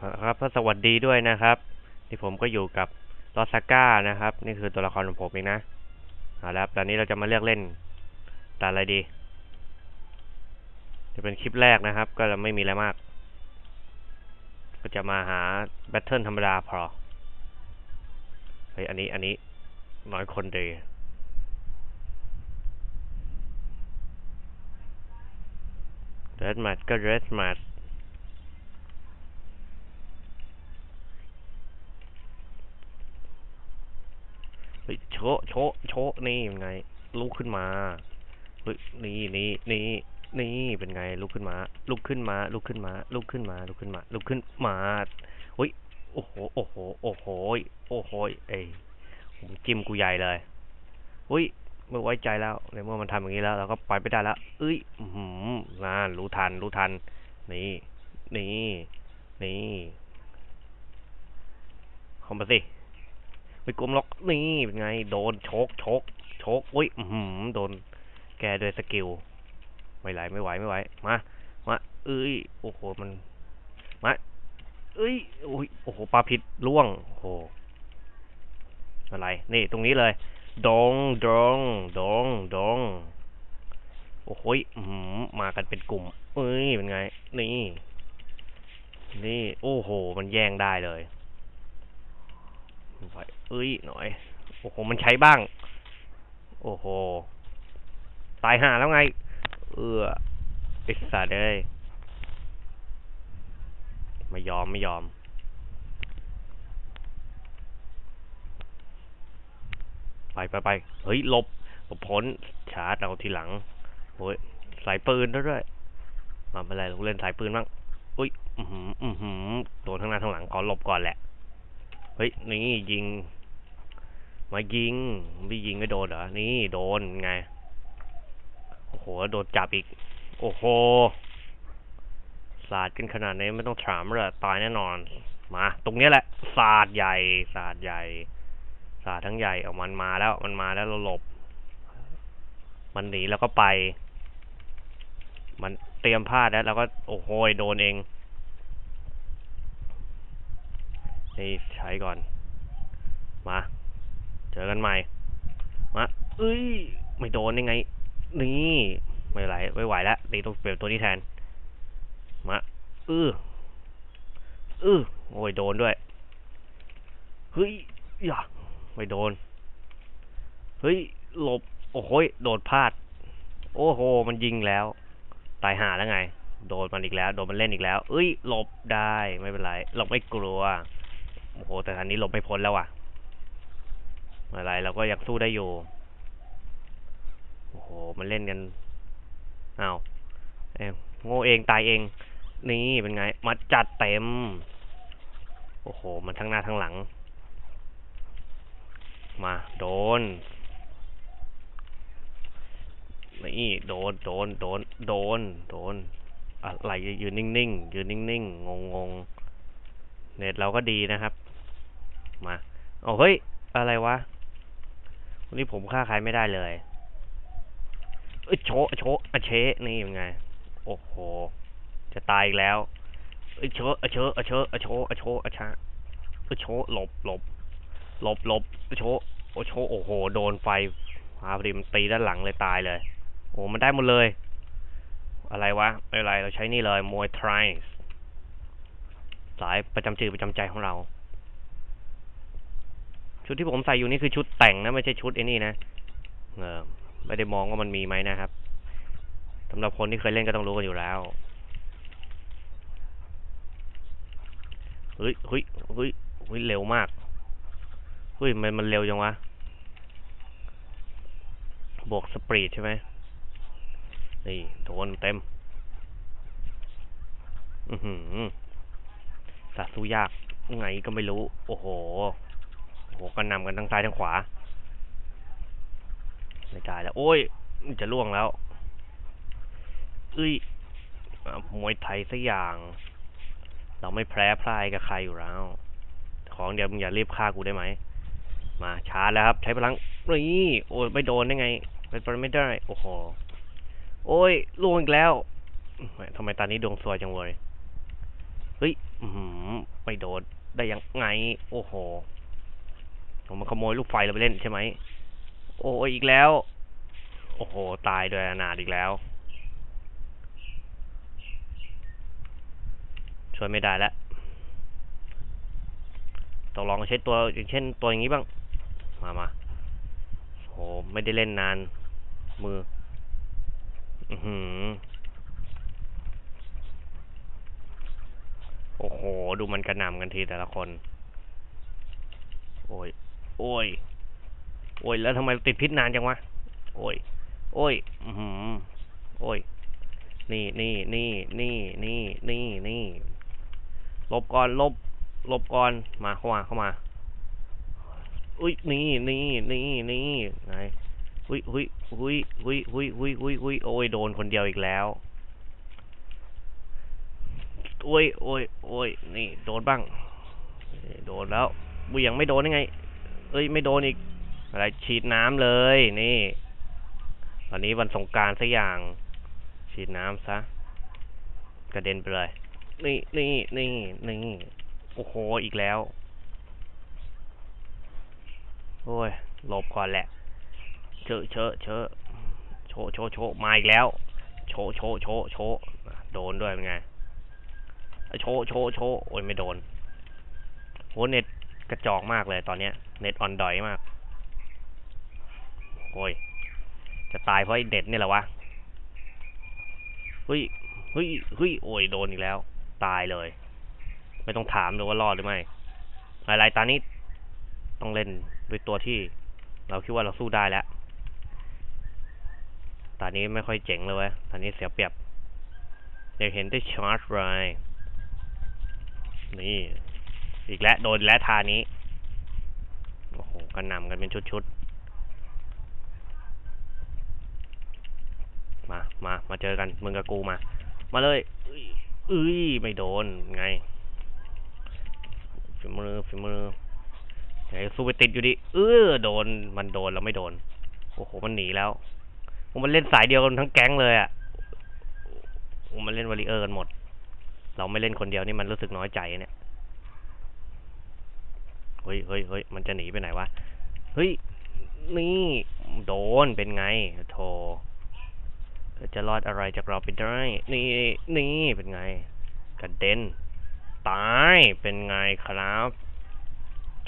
ครับก็สวัสดีด้วยนะครับที่ผมก็อยู่กับลอสก้านะครับ นี่คือตัวละครของผมเองนะเอาละครับตอนนี้เราจะมาเลือกเล่นตาอะไรดี จะเป็นคลิปแรกนะครับ ก็จะไม่มีอะไรมาก ก็จะมาหาแบทเทิลธรรมดาพอเฮ้ยอันนี้อันนี้น้อยคนดีเรดมัดก็เรดมัด เฮ้ยโชะโชะโชะนี่เป็นไงลุกขึ้นมาเฮ้ยนี่นี่นี่นี่เป็นไงลุกขึ้นมา ลุกขึ้นมา ลุกขึ้นมา ลุกขึ้นมา ลุกขึ้นมา ลุกขึ้นมาเฮ้ยโอ้โหโอ้โหโอ้โหโอ้โหเอ้ยผมจิ้มกูใหญ่เลยเฮ้ยไม่ไว้ใจแล้วในเมื่อมันทำอย่างนี้แล้วเราก็ไปไม่ได้แล้วเอ้ยอือหืมน่ารู้ทันรู้ทัน นี่นี่นี่เข้ามาสิ ไปกลมล็อกนี่เป็นไง โดนโชกโชกโชกอุ้ยอือหือโดน แกด้วยสกิลไม่ไหลไม่ไหวไม่ไหวมามาเอ้ยโอ้โหมันมาเอ้ยโอ้ยโอ้โหปลาผิดล่วงโอ้โหอะไรนี่ตรงนี้เลยดองดองดองดองโอ้โหยอือหือมากันเป็นกลุ่ม เอ้ยเป็นไง นี่ นี่ โอ้โห มันแย่งได้เลย ไปเอ้ยหน่อย โอ้โห มันใช้บ้าง โอ้โห ตายห่าแล้วไง เออไอ้สัตว์เอ้ยไม่ยอมไม่ยอม ไปไปไปเฮ้ยหลบหลบพ้นชาร์จเอาทีหลังโอ้ยสายปืนด้วยด้วยมาเป็นไรเราเล่นสายปืนบ้างอุ้ย อือหืออือหือโดนทั้งหน้าทั้งหลังขอหลบก่อนแหละ เฮ้ย นี่ยิง มายิงไม่ยิงก็โดนเหรอ นี่โดนไง โอ้โห โดนจับอีก โอ้โห สาดกันขนาดนี้ไม่ต้องถามเลยตายแน่นอน มา ตรงนี้แหละ สาดใหญ่ สาดใหญ่ สาดทั้งใหญ่ เอามันมาแล้ว มันมาแล้วเราหลบ มันหนีแล้วก็ไป มันเตรียมพลาดแล้วเราก็ โอ้โห โดนเอง นี่ใช้ก่อน มา เจอกันใหม่ มา เอ้ย ไม่โดนยังไง นี่ ไม่ไหลไม่ไหวแล้วตีต้องเปลี่ยนตัวนี้แทน มาอืออือโอ้ยโดนด้วย เฮ้ยอย่าไม่โดน เฮ้ย หลบ โอ้โหยโดนพลาด โอ้โห มันยิงแล้ว ตายห่าแล้วไง โดนมันอีกแล้ว โดนมันเล่นอีกแล้ว เอ้ย หลบได้ ไม่เป็นไรหลบไม่กลัว โอ้โห แต่อันนี้หลบไม่พ้นแล้วอะไม่เป็นไรเราก็ยังสู้ได้อยู่ โอ้โห มันเล่นกันอ้าวเอ้ยโง่เองตายเอง นี่เป็นไง มาจัดเต็ม โอ้โห มันทั้งหน้าทั้งหลัง มา โดน นี่ โดน โดน โดน โดน โดน อะไรยืนนิ่งๆยืนนิ่งๆงงๆเน็ตเราก็ดีนะครับ มาเอาเฮ้ย อะไรวะ วันนี้ผมฆ่าใครไม่ได้เลยเอ้ยโชโชอเชนี่เป็นไง โอ้โห จะตายอีกแล้วเอ้ยเชอะอเชอะอเชอะอะโชอะโชอชะเอ้ยโชหลบหลบหลบหลบโชโอ้โชโอ้โห โดนไฟพาพอดีมันตีด้านหลังเลยตายเลย โอ้มันได้หมดเลย อะไรวะไม่ไรเราใช้นี่เลยมวยทรส์สายประจำจือประจำใจของเรา ชุดที่ผมใส่อยู่นี่คือชุดแต่งนะไม่ใช่ชุดไอ้นี่นะเออไม่ได้มองว่ามันมีไหมนะครับสำหรับคนที่เคยเล่นก็ต้องรู้กันอยู่แล้วเฮ้ยเฮ้ยเฮ้ยเฮ้ยเร็วมากเฮ้ยมันมันเร็วจังวะบวกสปรีดใช่ไหมนี่โดนเต็ม อือหือสัตว์สู้ยากไงก็ไม่รู้ โอ้โห กันนำกันทั้งซ้ายทั้งขวาไม่ได้แล้ว โอ้ยจะล่วงแล้วเอ้ยมวยไทยสักอย่าง เราไม่แพ้พลายกับใครอยู่แล้ว ของเดี๋ยวมึงอย่ารีบฆ่ากูได้ไหม มาชาร์จแล้วครับ ใช้พลังนี่โอ้ยไม่โดนได้ไงเป็นไปไม่ได้ โอ้โห โอ้ยล่วงอีกแล้วทำไมตอนนี้ดวงซวยจังเว้ยเฮ้ย อือหือโดนได้ยังไง โอ้โห ผมมาขโมยลูกไฟเราไปเล่นใช่ไหม โอ้ยอีกแล้ว โอ้โห ตายโดยอนาถอีกแล้ว ช่วยไม่ได้แล้วต้องลองใช้ตัวอย่างเช่นตัวอย่างนี้บ้าง มามาโห ไม่ได้เล่นนาน มือ อือหือโอ้โห ดูมันกระหน่ำกันทีแต่ละคน โอ้ย โอ้ย โอ้ย แล้วทำไมติดพิษนานจังวะ โอ้ย โอ้ย อือหือโอ้ย นี่นี่นี่นี่นี่นี่นี่ลบก่อนลบ ลบก่อน มาเข้ามาเข้ามา อุ้ย นี่นี่นี่นี่ไงอุ้ยอุ้ยอุ้ยอุ้ยอุ้ยอุ้ยอุ้ยอุ้ยโอ้ย โดนคนเดียวอีกแล้ว โอ้ยโอ้ยโอ้ยนี่ โดนบ้าง โดนแล้วบุยังไม่โดนยังไง เอ้ยไม่โดนอีก อะไรฉีดน้ำเลยนี่วันนี้วันสงการสักอย่าง ฉีดน้ำซะกระเด็นไปเลย นี่นี่นี่นี่โอ้โหอีกแล้ว โอ้ยหลบก่อนแหละ เชอะเชอะเชอะโชโชโชมาอีกแล้ว โชโชโชโชโดนด้วยเป็นไงโชโชโชโอ้ยไม่โดนโหเน็ต กระจอกมากเลยตอนเนี้ย เน็ตออนดอยมาก โอ้ย จะตายเพราะไอ้เน็ตนี่แหละวะ เฮ้ย เฮ้ย เฮ้ย โอ้ย โดนอีกแล้ว ตายเลย ไม่ต้องถามเลยว่ารอดหรือไม่อะไรตอนนี้ต้องเล่นด้วยตัวที่ เราคิดว่าเราสู้ได้แล้วตอนนี้ไม่ค่อยเจ๋งเลยเว้ยตอนนี้เสียเปรียบอยากเห็นได้ชาร์จไรนี่ อีกแล้วโดนแล้วทานี้ โอ้โหกระหน่ำกันเป็นชุดๆ มา มา มาเจอกัน มึงกับกูมา มาเลยเอ้ยเอ้ยไม่โดนไงฝีมือฝีมือไงสู้ไปติดอยู่ดิ เออโดน มันโดนแล้วไม่โดน โอ้โห มันหนีแล้วมันเล่นสายเดียวกันทั้งแก๊งเลยอะมันเล่นวอลเลเยอร์กันหมด เราไม่เล่นคนเดียวนี่มันรู้สึกน้อยใจเนี่ย เฮ้ยเฮ้ยเฮ้ยมันจะหนีไปไหนวะ เฮ้ย นี่ โดน เป็นไง โธ่จะรอดอะไรจากเราไปได้ นี่ นี่ เป็นไง กระเด็น ตาย เป็นไงครับ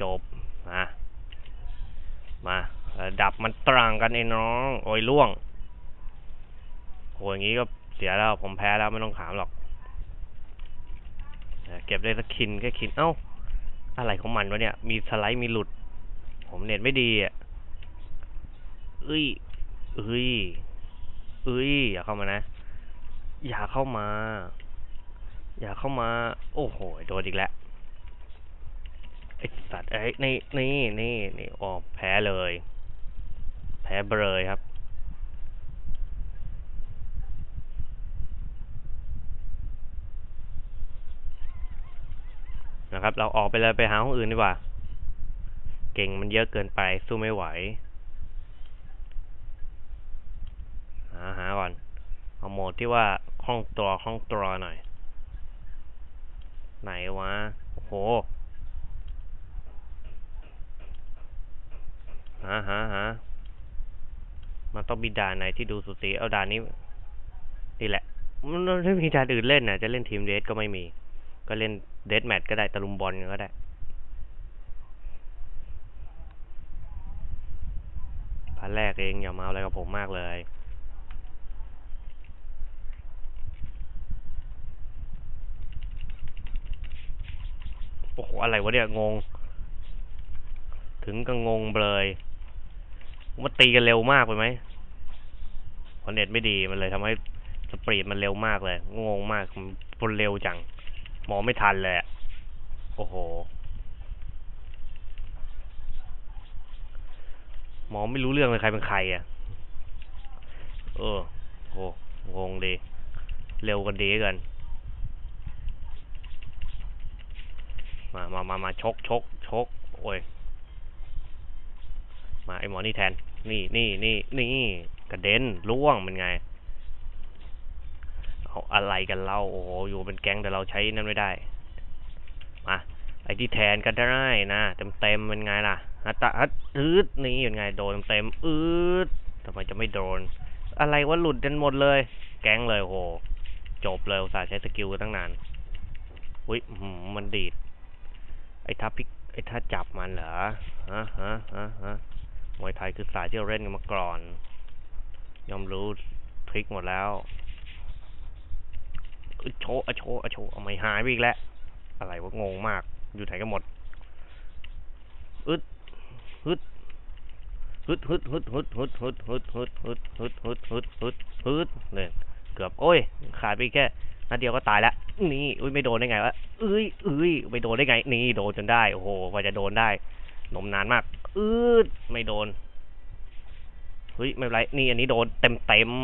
จบมามาดับมันตรังกันไอ้น้อง โอ้ยล่วงโอ้ยอย่างงี้ก็เสียแล้ว ผมแพ้แล้วไม่ต้องถามหรอก เก็บได้สักคินแค่คิน เอ้า อะไรของมันวะเนี่ย มีสไลด์มีหลุด ผมเน็ตไม่ดีอะเอ้ยเอ้ยเอ้ย อย่าเข้ามานะ อย่าเข้ามา อย่าเข้ามา โอ้โห โดนอีกแล้วไอสัตว์ไอ้ยนี่นี่นี่นี่อ๋อแพ้เลย แพ้เบลยครับ นะครับ เราออกไปเลยไปหาห้องอื่นดีกว่า เก่งมันเยอะเกินไปสู้ไม่ไหวหาหาก่อน เอาโหมดที่ว่าห้องตัวห้องตัวหน่อย ไหนวะ โอ้โหหาหาหามันต้องมีด่านไหนที่ดูสุสีเอาด่านนี้นี่แหละ มันไม่มีด่านอื่นเล่นนะจะเล่นทีมเดทก็ไม่มี ก็เล่น เดทแมทก็ได้ตะลุมบอลก็ได้พันแรกเองอย่ามาอะไรกับผมมากเลยโอ้โห อะไรวะเนี่ย งง ถึงก็งงเลยมันตีกันเร็วมากไปไหมพอนเน็ตไม่ดีมันเลยทำให้สปีดมันเร็วมากเลย งงมากมันเร็วจัง มองไม่ทันเลยโอ้โห มองไม่รู้เรื่องเลยใครเป็นใครอะ เออโหงงดี เร็วกันดีกัน มามามามาชกชกชกโอ้ย มาไอหมอนี่แทน นี่นี่นี่นี่กระเด็นล่วงเป็นไง เอาอะไรกันเราโอ้โหอยู่เป็นแก๊งแต่เราใช้นั่นไม่ได้มาไอ้ที่แทนก็ได้นะเต็มเต็มๆเป็นไงล่ะฮัตตะฮัตอืดนี่เป็นไงโดนเต็มอืดทำไมจะไม่โดน อะไรวะหลุดกันหมดเลย แก๊งเลยโหจบเลยอุตส่าห์ใช้สกิลตั้งนานอุ้ยมันดีดไอ้ท่าพิกไอ้ท่าจับมันเหรอฮะฮะฮะฮะมวยไทยคือสายที่เราเล่นกันมาก่อนยอมรู้ทริคหมดแล้ว โชอะโชอะโชเอาไม่หายไปอีกแล้ว อะไรวะงงมาก อยู่ไหนกันหมดอึดฮึดฮึดฮึดฮึดฮึดฮึดฮึดฮึดฮึดฮึดฮึดฮึดฮึดฮึดฮึดเนี่ยเกือบโอ้ยขาดไปแค่นัดเดียวก็ตายแล้วนี่อุ้ยไม่โดนได้ไงวะเอ้ยเอ้ยไม่โดนได้ไง นี่โดนจนได้โอ้โหกว่าจะโดนได้นมนานมากอืดไม่โดนเฮ้ยไม่เป็นไรนี่อันนี้โดนเต็มเต็มๆ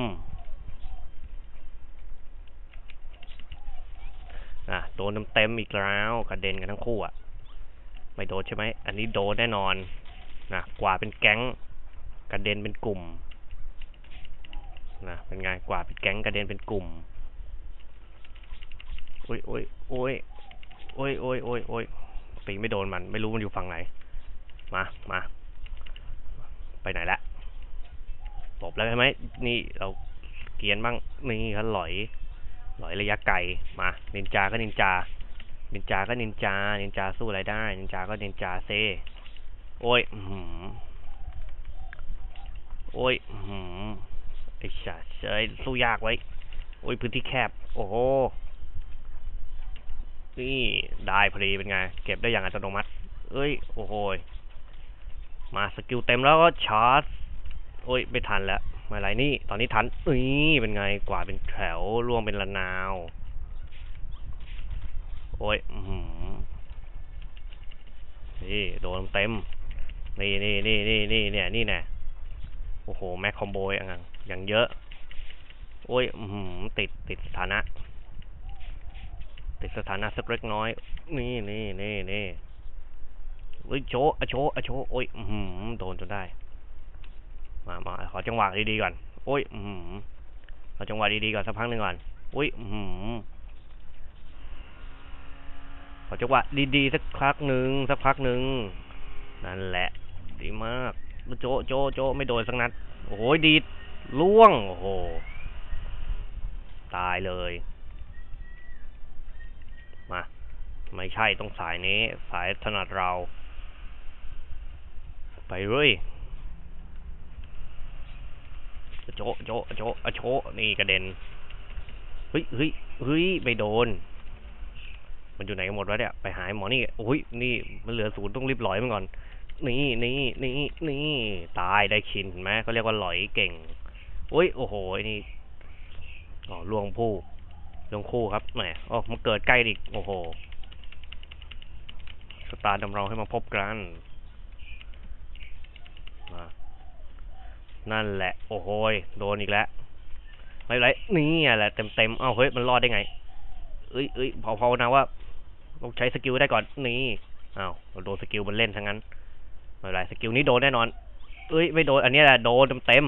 อะ โดนเต็มๆอีกแล้วกระเด็นกันทั้งคู่อะไม่โดนใช่ไหม อันนี้โดนแน่นอนนะกว่าเป็นแก๊งกระเด็นเป็นกลุ่มนะเป็นไงกว่าเป็นแก๊งกระเด็นเป็นกลุ่มโอ้ยโอ้ยโอ้ยโอ้ยโอ้ยโอ้ยโอ้ยตีไม่โดนมัน ไม่รู้มันอยู่ฝั่งไหน มามาไปไหนละตบแล้วใช่ไหมนี่เราเกียนบ้างนี่ครับหลอย หลอยระยะไกลมานินจาก็นินจานินจา ก็นินจานินจาสู้อะไรได้นินจา ก็นินจาเซโอ้ยอื้อหือโอ้ยอื้อหือไอ้ชาเฉยสู้ยากไว้ โอ้ยพื้นที่แคบ โอ้โหนี่ได้พอดีเป็นไง เก็บได้อย่างอัตโนมัติ เอ้ย โอ้โหยมาสกิลเต็มแล้วก็ชาร์จ โอ้ย ไม่ทันแล้ว ม่ไรนี่ ตอนนี้ทันนี่เป็นไงกว่าเป็นแถวร่วงเป็นระนาว โอ้ยอือหือนี่โดนเต็ม นี่นี่นี่นี่นี่เนี่ยนี่แน่โอ้โห แม็กคอมโบอย่างงั้นอย่างเยอะ โอ้ยอือหือติดติดสถานะ ติดสถานะสักเล็กน้อย นี่นี่นี่นี่เฮ้ยโชอโชอโชโอ้ยอือหือโดนจนได้ มามาขอจังหวะดีๆก่อนโอ้ยอือขอจังหวะดีๆก่อนสักพักหนึ่งก่อนโอ้ยอือขอจังหวะดีๆสักพักหนึ่งสักพักหนึ่งนั่นแหละ ดีมาก โจโจโจไม่โดนสักนัด โอ้โหดีดล่วง โอ้โห ตายเลย มา ไม่ใช่ต้องสายนี้ สายถนัดเรา ไปเลย โจะโจะโจะอะโจะนี่กระเด็นเฮ้ยเฮ้ยเฮ้ยไม่โดน มันอยู่ไหนกันหมดวะเนี่ยไปหาหมอนี่โอ้ยนี่มันเหลือศูนย์ต้องรีบหลอยมันก่อน นี่นี่นี่นี่ตายได้ชินเห็นไหมเขาเรียกว่าหลอยเก่งโอ้ยโอ้โหนี่อ๋อลวงผู้ลวงคู่ครับแหมอ๋อมาเกิดใกล้อีกโอ้โหสตาร์ดำเราให้มาพบกันมา นั่นแหละ โอ้โหโดนอีกแล้วไม่ไรนี่แหละเต็มเต็มเอ้าเฮ้ย มันรอดได้ไง เอ้ยเอ้ยพอพอนะว่าต้องใช้สกิลได้ก่อน นี่อ้าวโดนสกิลมันเล่นทั้งนั้น ไม่ไรสกิลนี้โดนแน่นอน เอ้ย ไม่โดน อันนี้แหละโดนเต็ม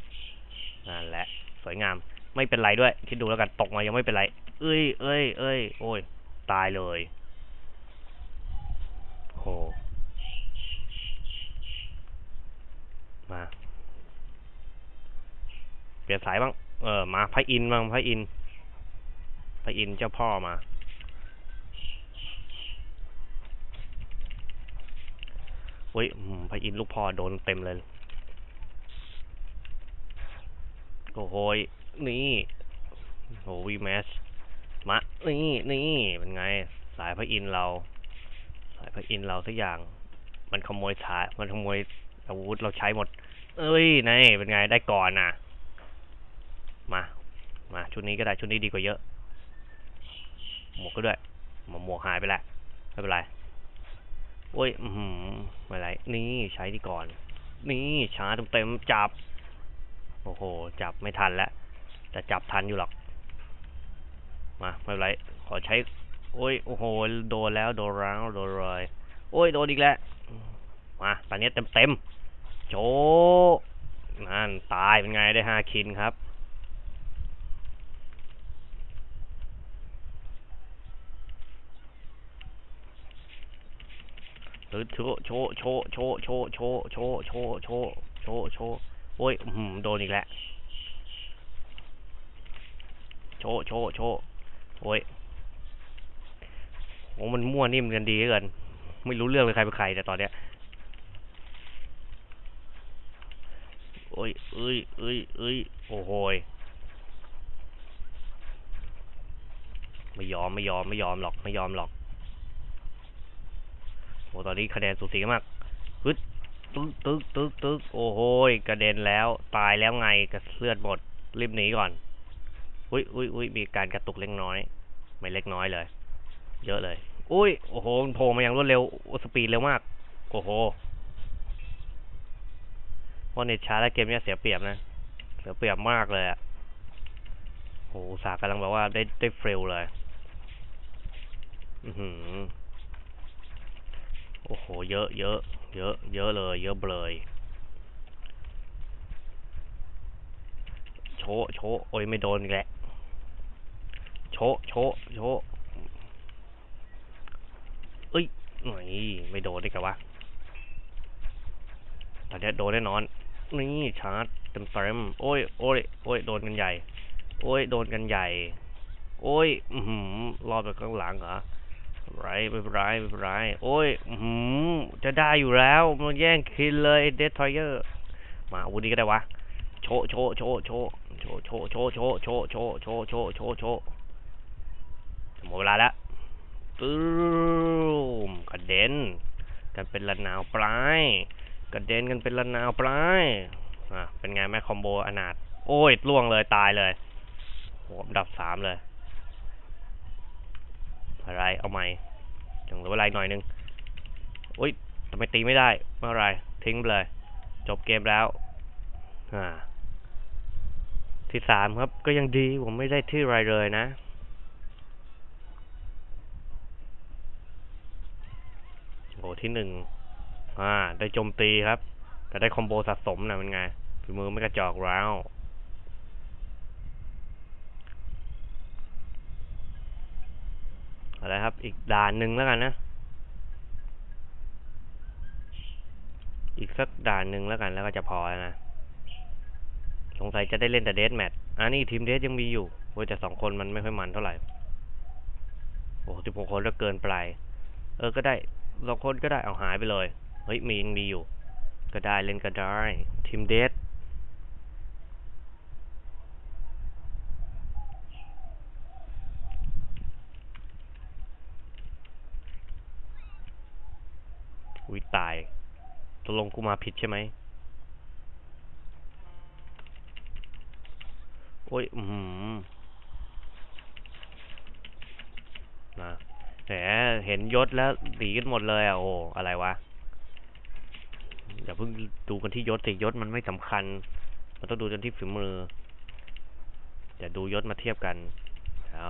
ๆนั่นแหละ สวยงาม ไม่เป็นไรด้วย คิดดูแล้วกัน ตกมายังไม่เป็นไร เอ้ยเอ้ยเอ้ยโอ้ย ตายเลย โห มา เปลี่ยนสายบ้าง เออ มาพระอินทร์บ้างพระอินทร์พระอินทร์เจ้าพ่อมา เฮ้ยพระอินทร์ลูกพ่อโดนเต็มเลย โอ้โหนี่โหวีแมสมา นี่นี่เป็นไง สายพระอินทร์เรา สายพระอินทร์เราสักอย่าง มันขโมยสาย มันขโมยอาวุธเราใช้หมด เอ้ยนี่เป็นไงได้ก่อนน่ะ มา มาชุดนี้ก็ได้ชุดนี้ดีกว่าเยอะ หมวกก็ด้วยหมวกหมวกหายไปแล้วไม่เป็นไรโอ้ย อือหือไม่ไร นี่ใช้ดีก่อน นี่ชาเต็มๆจับ โอ้โห จับไม่ทันแล้ว แต่จับทันอยู่หรอก มาไม่เป็นไร ขอใช้ โอ้ย โอ้โห โดนแล้ว โดนแล้วโดนเลยโอ้ย โดนอีกแล้ว มา ตอนนี้เต็มๆโจนั่นตายเป็นไงได้ห้าคินครับ โชว์โชว์โชว์โชว์โชว์โชว์โชว์โชว์โชโชโชโอ้ยอื้อหืมโดนอีกแล้วโชว์โชว์โชว์โอ้ยโอ้มันมั่วนิ่มกันดีเกินไม่รู้เรื่องเลยใครเป็นใครแต่ตอนเนี้ยโอ้ยเอ้ยเอ้ยเอ้ยโอ้โหยไม่ยอมไม่ยอมไม่ยอมหรอกไม่ยอมหรอก อ้ตอนนี้คะแนนสูสีมากฮึดตึ๊กตึ๊กตึ๊กตึ๊กโอ้โหกระเด็นแล้ว ตายแล้วไงกระเลือดหมดรีบหนีก่อน อุ้ยอุ้ยอุ้ยมีการกระตุกเล็กน้อย ไม่เล็กน้อยเลย เยอะเลย อุ้ยโอ้โหมันโผล่มาอย่างรวดเร็วสปีดเร็วมาก โอ้โหว่าเน็ตช้าแล้วเกมนี้เสียเปรียบนะ เสียเปรียบมากเลยอะโอ้อุตสาห์กำลังแบบว่าได้ได้เฟลเลย อือหือ โอ้โห เยอะเยอะ เยอะ เยอะเลย เยอะเบลยโชะโชะโอ้ยไม่โดนอีกแล้วโชะโชะโชะเอ้ยหน่อยไม่โดนได้กับวะตอนนี้โดนแน่นอน นี่ชาร์จเต็มเต็มโอ้ยโอ้ยโอ้ยโดนกันใหญ่ โอ้ยโดนกันใหญ่ โอ้ย อือหือรอดไปข้างหลังเหรอ ไรไปไรไปไรโอ้ยหืมจะได้อยู่แล้วมันแย่งคินเลยเดททอยเออร์มาอาวุธนี้ก็ได้วะโชโชโชโชโชโชโชโชโชโชโชโชโชโชหมดเวลาแล้วตื้มกระเด็น กันเป็นระนาวปลายกระเด็นกันเป็นระนาวปลายอะเป็นไงแม่คอมโบอนาถโอ้ยล่วงเลยตายเลยโหดับสามเลย อะไรเอาใหม่ยังเหลือเวลาหน่อยนึงอุ้ยทำไมตีไม่ได้เมื่อไรทิ้งเลย จบเกมแล้วอ่าที่สามครับ ก็ยังดีผมไม่ได้ที่ไรเลยนะโอ้ที่หนึ่งอ่า ได้โจมตีครับ แต่ได้คอมโบสะสมนะมันไงฝีมือไม่กระจอกแล้ว อะไรครับ อีกด่านหนึ่งแล้วกันนะ อีกสักด่านหนึ่งแล้วกันแล้วก็จะพอแล้วนะ สงสัยจะได้เล่นแต่เดสแมทอ่านี่ทีมเดสยังมีอยู่โอ้ยแต่สองคนมันไม่ค่อยมันเท่าไหร่ โอ้สิบหกคนก็เกินไปเออก็ได้สองคนก็ได้เอาหายไปเลย เฮ้ยมียังมีอยู่ ก็ได้เล่นก็ได้ทีมเดส อุ้ยตายตก ลงกูมาผิดใช่ไหมโอ้ย อืมนะแหมเห็นยศแล้วดีกันหมดเลยอะ โอ้ อะไรวะ อย่าเพิ่งดูกันที่ยศสิยศมันไม่สำคัญ มันต้องดูกันที่ฝีมือ อย่าดูยศมาเทียบกันเอา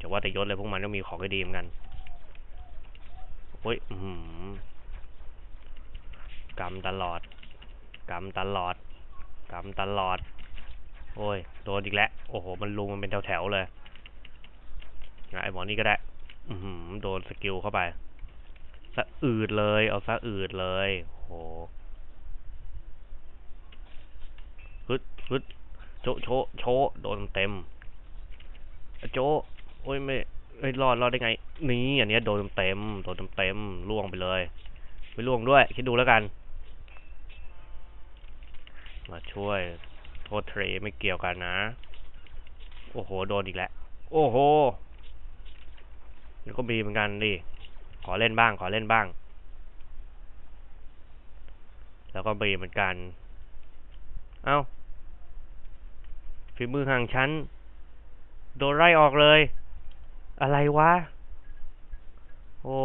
จะว่าแต่ยศเลยพวกมันก็มีของให้ดีเหมือนกัน โอ้ย อืม กำตลอดกำตลอดกำตลอด โอ้ย โดนอีกแล้ว โอ้โห มันลุมมันเป็นแถวๆเลยไอ้หมอนี่ก็ได้ อือหือโดนสกิลเข้าไปสะอืดเลย เอาสะอืดเลยโอ้โหฮึดฮึดโชโชโชโดนเต็ม โจ โอ้ยไม่ไม่รอดรอดได้ไง นี่อันนี้โดนเต็มโดนเต็มล่วงไปเลยไม่ล่วงด้วย คิดดูแล้วกัน มาช่วย โทษเทรไม่เกี่ยวกันนะ โอ้โห โดนอีกแล้ว โอ้โหนี่ก็มีเหมือนกันดิ ขอเล่นบ้าง ขอเล่นบ้าง แล้วก็มีเหมือนกัน เอ้าฝีมือห่างชั้น โดนไล่ออกเลย อะไรวะ โอ้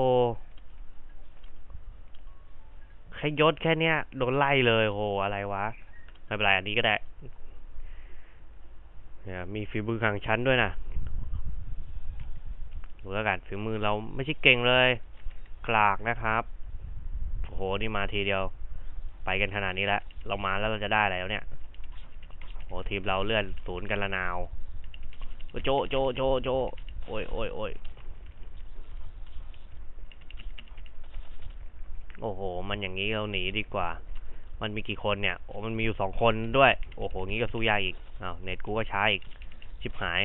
แค่ยศแค่เนี้ยโดนไล่เลยโหอะไรวะ ไม่เป็นไรอันนี้ก็ได้มีฝีมือห่างชั้นด้วยนะดูแล้วกันฝีมือเราไม่ใช่เก่งเลย กลากนะครับโอ้โหนี่มาทีเดียว ไปกันขนาดนี้แล้วเรามาแล้วเราจะได้อะไรแล้วเนี่ยโอ้ทีมเราเลื่อนศูนย์กันละนาวโจโจโจโจโอ้ยโอ้ยโอ้ยโอ้โห มันอย่างนี้เราหนีดีกว่า มันมีกี่คนเนี่ย โอ้มันมีอยู่สองคนด้วย โอ้โห งี้ก็สู้ยากอีกอ้าวเน็ตกูก็ช้าอีก ชิบหาย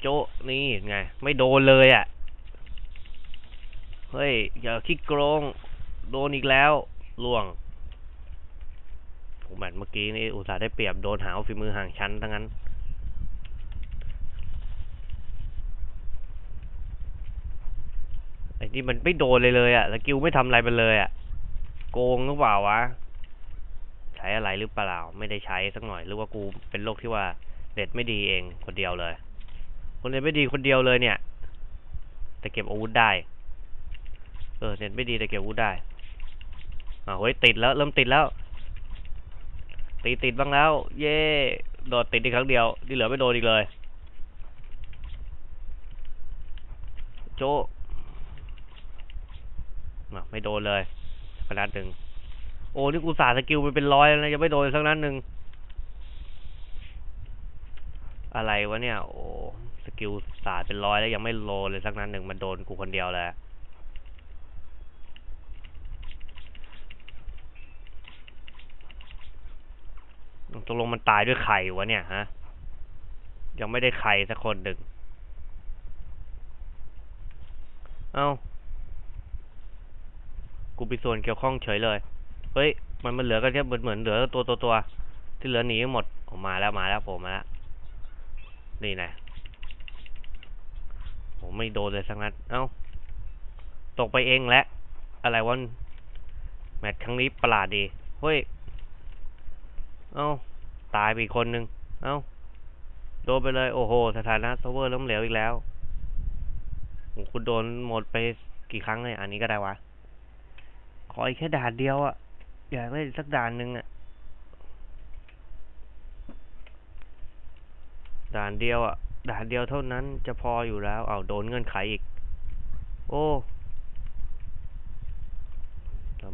โจนี่ไง ไม่โดนเลยอะ่ะ เฮ้ย อย่าคิดโกง โดนอีกแล้ว ล่วงผมแมตช์เมื่อกี้นี่อุตส่าห์ได้เปรียบโดนหาวฝีมือห่างชั้นทั้งนั้นไอ้นี่มันไม่โดนเลยเลยอะ่ะสกิลไม่ทำอะไรไปเลยอะ่ะ โกงหรือเปล่าวะ ใช้อะไรหรือเปล่า ไม่ได้ใช้สักหน่อย หรือว่ากูเป็นโรคที่ว่าเน็ตไม่ดีเองคนเดียวเลย คนเน็ตไม่ดีคนเดียวเลยเนี่ย แต่เก็บอาวุธได้ เออเน็ตไม่ดีแต่เก็บอาวุธได้อ่าเฮ้ยติดแล้ว เริ่มติดแล้ว ตีติดบ้างแล้ว เย่โดดติดอีกครั้งเดียวที่เหลือไม่โดนอีกเลย โจะอะไม่โดนเลย ขนาดหนึ่งโอ้นี่กูสาสกิลไปเป็นร้อยแล้วนะยังไม่โดนสักนัดหนึ่งอะไรวะเนี่ย โอ้สกิลสาดเป็นร้อยแล้วยังไม่โลเลยสักนัดหนึ่งมันโดนกูคนเดียวเลยตกลงมันตายด้วยไข่วะเนี่ยฮะ ยังไม่ได้ไข่สักคนหนึ่ง เอ้า กูมีส่วนเกี่ยวข้องเฉยเลย เฮ้ย มันมันเหลือกันแค่เหมือนเหมือนเหลือตัวตัวตัวที่เหลือหนีหมดออกมาแล้วมาแล้วผมมาแล้ว นี่ไงผมไม่โดนเลยสักนัด เอ้า ตกไปเองแหละ อะไรวะ แมตช์ครั้งนี้ประหลาดดี เฮ้ย เอ้า ตายไปอีกคนนึง เอ้า โดนไปเลย โอ้โห สถานะเซิร์ฟเวอร์ล้มเหลวอีกแล้ว คุณโดนหมดไปกี่ครั้งเลย อันนี้ก็ได้วะ ขออีกแค่ด่านเดียวอะอยากได้สักด่านหนึ่งอะด่านเดียวอะด่านเดียวเท่านั้นจะพออยู่แล้ว เอาโดนเงื่อนไขอีก โอ้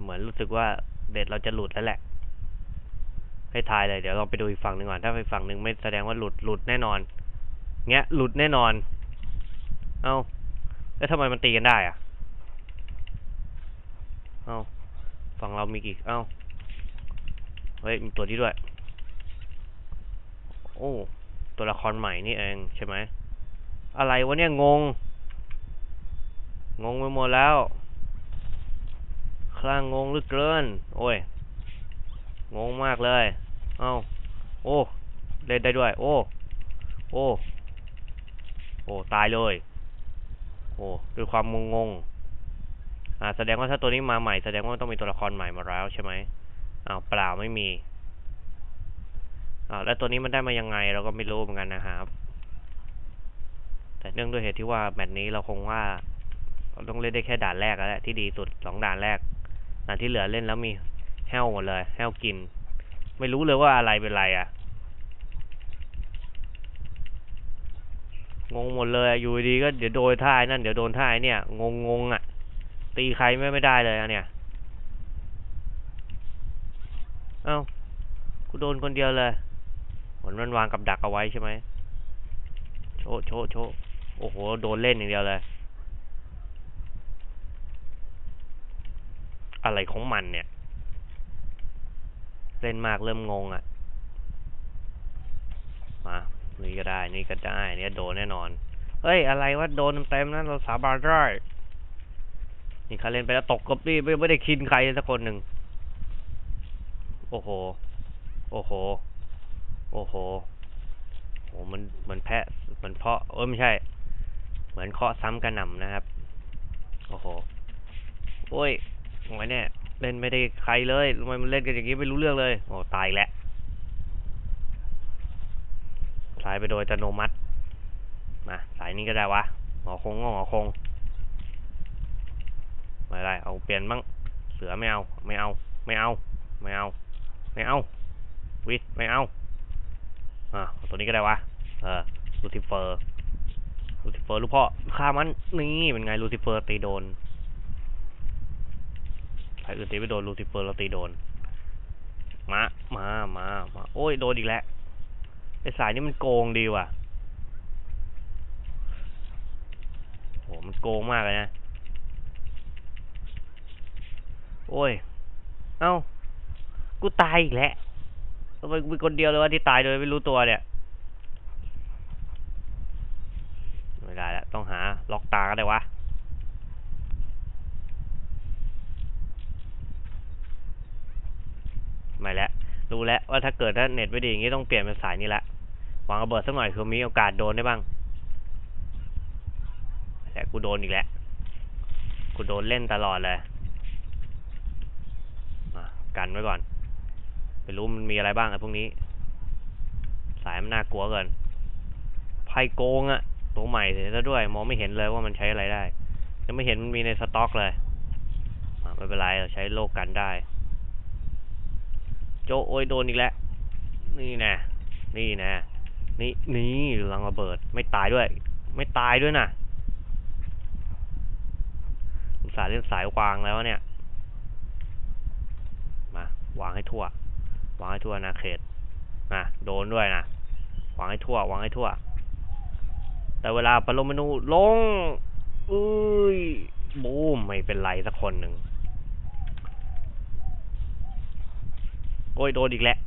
เหมือนรู้สึกว่าเด็ดเราจะหลุดแล้วแหละ ให้ทายเลย เดี๋ยวเราไปดูอีกฝั่งหนึ่งก่อน ถ้าไปฝั่งหนึ่งไม่แสดงว่าหลุด หลุดแน่นอน เงี้ย หลุดแน่นอน เอาแล้วทำไมมันตีกันได้อะ เอาฝั่งเรามีกี่เอาเฮ้ยมีตัวนี้ด้วย โอ้ ตัวละครใหม่นี่เองใช่ไหม อะไรวะเนี่ยงง งงไปหมดแล้ว คลั่งงงลือเกิน โอ้ย งงมากเลย เอาโอ้ เล่นได้ด้วย โอ้ โอ้ โอ้ ตายเลย โอ้ ด้วยความงงง อ่าแสดงว่าถ้าตัวนี้มาใหม่แสดงว่าต้องมีตัวละครใหม่มาแล้วใช่ไหมอ้าวเปล่าไม่มีอ้าวแล้วตัวนี้มันได้มายังไงเราก็ไม่รู้เหมือนกันนะครับ แต่เนื่องด้วยเหตุที่ว่าแมตช์นี้เราคงว่าเราต้องเล่นได้แค่ด่านแรกแล้วแหละที่ดีสุดสองด่านแรกด่านที่เหลือเล่นแล้วมีแห้วหมดเลยแห้วกิน ไม่รู้เลยว่าอะไรเป็นไรอะงงหมดเลยอยู่ดีก็เดี๋ยวโดนท่าไอ้นั่นเดี๋ยวโดนท่าไอ้เนี่ย งงงอะ ตีใครไม่ไม่ได้เลยอะเนี่ย เอ้ากูโดนคนเดียวเลย เหมือนมันวางกับดักเอาไว้ใช่ไหม โชว์โชว์โชว์โอ้โห โดนเล่นอย่างเดียวเลย อะไรของมันเนี่ย เล่นมากเริ่มงงอะ มานี่ก็ได้ นี่ก็ได้ เนี่ยโดนแน่นอน เฮ้ย อะไรวะ โดนเต็มๆนเราสาบานได้ นี่เขาเล่นไปแล้วตกกบนี่ไม่ไม่ได้คินใครสักคนหนึ่ง โอ้โห โอ้โห โอ้โหโอ้มันเหมือนแพะมือนเพาะเออไม่ใช่ เหมือนเคาะซ้ำกระหน่ำนะครับ โอ้โห โอ้ยโอ้ยเนี่ยเล่นไม่ได้ใครเลยทำไมมันเล่นกันอย่างนี้ไม่รู้เรื่องเลย โอ้ตายแล้วตายไปโดยอัตโนมัติ มา สายนี้ก็ได้วะหงอคงก็หงอคง ไม่ได้ เอาเปลี่ยนบ้าง เสือไม่เอา ไม่เอา ไม่เอา ไม่เอา ไม่เอา วิทไม่เอา อะเอาตัวนี้ก็ได้วะ เออ ลูซิเฟอร์ ลูซิเฟอร์ลูกพ่อฆ่ามัน นี่เป็นไงลูซิเฟอร์ตีโดนใครอื่นตีไม่โดน ลูซิเฟอร์เราตีโดน มา มา มา มา โอ้ย โดนอีกแล้ว ไอสายนี่มันโกงดีว่ะโห มันโกงมากเลยนะ โอ้ย เอ้า กูตายอีกแล้วทำไมกูเป็นคนเดียวเลยวะที่ตายโดยไม่รู้ตัวเนี่ย ไม่ได้แล้วต้องหาล็อกตาก็ได้วะ ไม่แล้ว รู้แล้วว่าถ้าเกิดถ้าเน็ตไม่ดีอย่างงี้ต้องเปลี่ยนเป็นสายนี้ละ วางระเบิดสักหน่อยคือมีโอกาสโดนได้บ้าง แต่กูโดนอีกแล้ว กูโดนเล่นตลอดเลย กันไว้ก่อนไม่รู้มันมีอะไรบ้างไอ้พวกนี้ สายมันน่ากลัวเกินไพ่โกงอะตัวใหม่เสียซะด้วย มองไม่เห็นเลยว่ามันใช้อะไรได้ ยังไม่เห็นมันมีในสต็อกเลยไม่เป็นไรเราใช้โลกกันได้ โจโอ้ยโดนอีกแล้ว นี่นะนี่นะนี่นี่ลังระเบิด ไม่ตายด้วย ไม่ตายด้วยนะสาห์เล่นสายวางแล้วเนี่ย วางให้ทั่ว วางให้ทั่วนะเขตนะโดนด้วยนะวางให้ทั่ว วางให้ทั่ว แต่เวลาปรมาณูลงอุ้ยบูมไม่เป็นไรสักคนหนึ่งโอ้ยโดนอีกแล้ว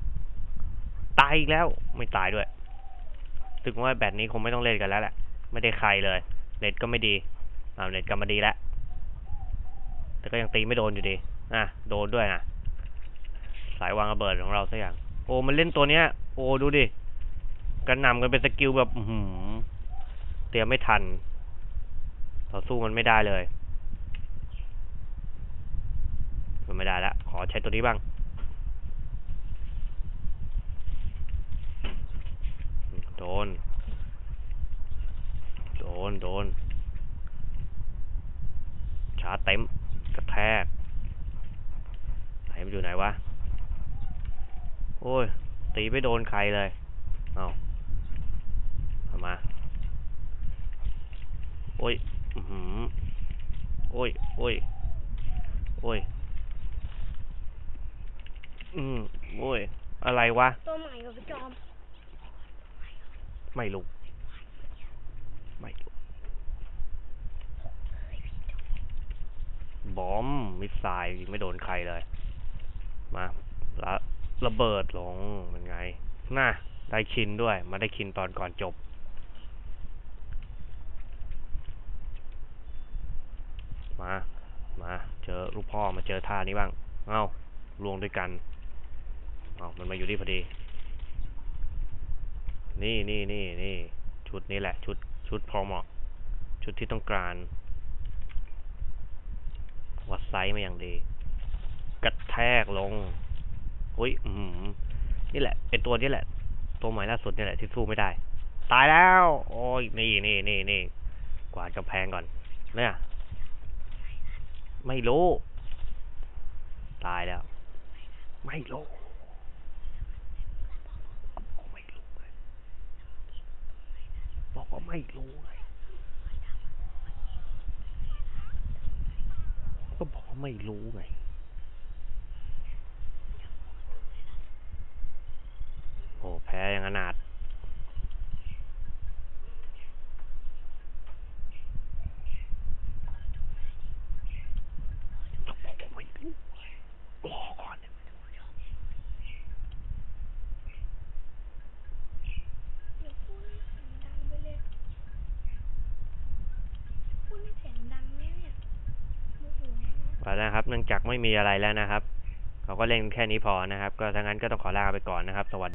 ตายอีกแล้วไม่ตายด้วย ถึงว่าแบบนี้คงไม่ต้องเล่นกันแล้วแหละ ไม่ได้ใครเลยเน็ตก็ไม่ดีอ่าเน็ตก็มาดีแล้วแต่ก็ยังตีไม่โดนอยู่ดีอะโดนด้วยนะ สายวางระเบิดของเราสักอย่าง โอ้มันเล่นตัวเนี้ย โอ้ดูดิกระหน่ำกันเป็นสกิลแบบหือเตรียมไม่ทันต่อสู้มันไม่ได้เลยมันไม่ได้ละขอใช้ตัวนี้บ้างโดน โดน โดน ชาเต็ม กระแทกไหนมันอยู่ไหนวะ โอ้ย ตีไม่โดนใครเลย เอาเอามา โอ้ย อือหือโอ้ย โอ้ย โอ้ย อืมโอ้ย อะไรวะ ตัวใหม่กับพี่จอม ไม่รู้ ไม่รู้ บอม มิสไซล์ยิงไม่โดนใครเลย มาแล้ว ระเบิดลงมันไง น่าได้คินด้วย มาได้คินตอนก่อนจบ มา มา เจอลูกพ่อมาเจอท่านี้บ้าง เอ้าลวงด้วยกัน เอ้ามันมาอยู่นี่พอดี นี่นี่นี่นี่ ชุดนี้แหละ ชุด ชุดพอเหมาะ ชุดที่ต้องการ วัดไซส์มาอย่างดี กระแทกลง หุ้ยอือหือนี่แหละ เป็นตัวนี้แหละ ตัวใหม่ล่าสุดนี่แหละที่สู้ไม่ได้ ตายแล้ว โอ้ยนี่นี่นี่นี่กวาดกำแพงก่อน เนี่ย ไม่รู้ ตายแล้ว ไม่รู้ไม่รู้ไงบอกว่าไม่รู้ไงก็บอกว่าไม่รู้ไง โอ้แพ้ยังอย่างอนเนี่ยเดี๋ยวพูดให้เสียงดังไปเลยพูดให้เสียงดังเนี่ยเนี่ยโมโหนะเอาละนะครับเนื่องจากไม่มีอะไรแล้วนะครับ เขาก็เล่นแค่นี้พอนะครับ ก็ถ้างั้นก็ต้องขอลาไปก่อนนะครับ สวัสดี